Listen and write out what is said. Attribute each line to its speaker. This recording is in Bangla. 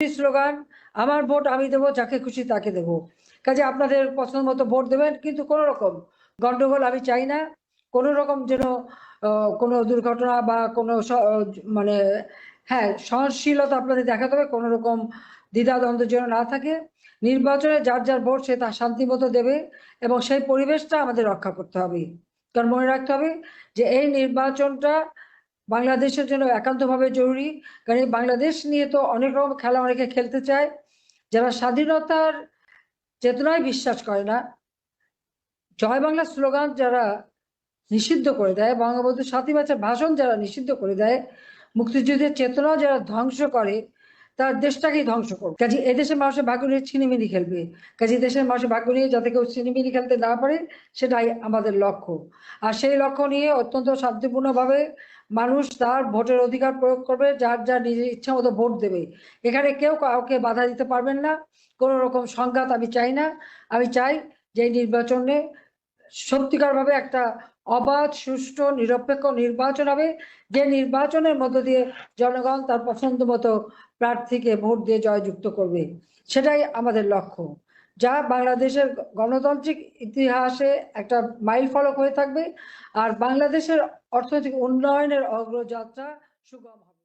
Speaker 1: স্লোগান, আমার ভোট আমি দেবো, যাকে খুশি তাকে দেবো। কাজে আপনাদের পছন্দ মতো ভোট দেবেন, কিন্তু কোনো রকম গন্ডগোল আমি চাই না। কোনো রকম যেন কোনো দুর্ঘটনা বা কোনো মানে হ্যাঁ সহনশীলতা আপনাদের দেখাতে হবে। কোনো রকম দ্বিধাদ্বন্দ্ব যেন না থাকে। নির্বাচনে যার যার ভোট, সে তার শান্তি মতো দেবে এবং সেই পরিবেশটা আমাদের রক্ষা করতে হবে। কারণ মনে রাখতে হবে যে এই নির্বাচনটা বাংলাদেশের জন্য একান্তভাবে জরুরি। কারণ বাংলাদেশ নিয়ে তো অনেক রকম খেলা অনেকে খেলতে চায়। যারা স্বাধীনতার চেতনায় বিশ্বাস করে না, জয় বাংলা স্লোগান যারা নিষিদ্ধ করে দেয়, বঙ্গবন্ধু সাথী বাচ্চার ভাষণ যারা নিষিদ্ধ করে দেয়, মুক্তিযুদ্ধের চেতনা যারা ধ্বংস করে তার দেশটাকেই ধ্বংস করবে কাজে এদেশের মানুষের ভাগ্য নিয়ে ছিনিমিনি খেলবে। কাজে দেশের মানুষের ভাগ্য নিয়ে যাতে কেউ ছিনিমিনি খেলতে না পারে, সেটাই আমাদের লক্ষ্য। আর সেই লক্ষ্য নিয়ে অত্যন্ত শান্তিপূর্ণভাবে মানুষ তার ভোটের অধিকার প্রয়োগ করবে, যার যার নিজের ইচ্ছা মতো ভোট দেবে। এখানে কেউ কাউকে বাধা দিতে পারবেন না। কোনো রকম সংঘাত আমি চাই না। আমি চাই যে নির্বাচনে সত্যিকারভাবে একটা অবাধ, সুষ্ঠু, নিরপেক্ষ নির্বাচন হবে। যে নির্বাচনের মধ্য দিয়ে জনগণ তার পছন্দ মতো প্রার্থীকে ভোট দিয়ে জয়যুক্ত করবে, সেটাই আমাদের লক্ষ্য, যা বাংলাদেশের গণতান্ত্রিক ইতিহাসে একটা মাইল ফলক হয়ে থাকবে। আর বাংলাদেশের অর্থনৈতিক উন্নয়নের অগ্রযাত্রা সুগম হবে।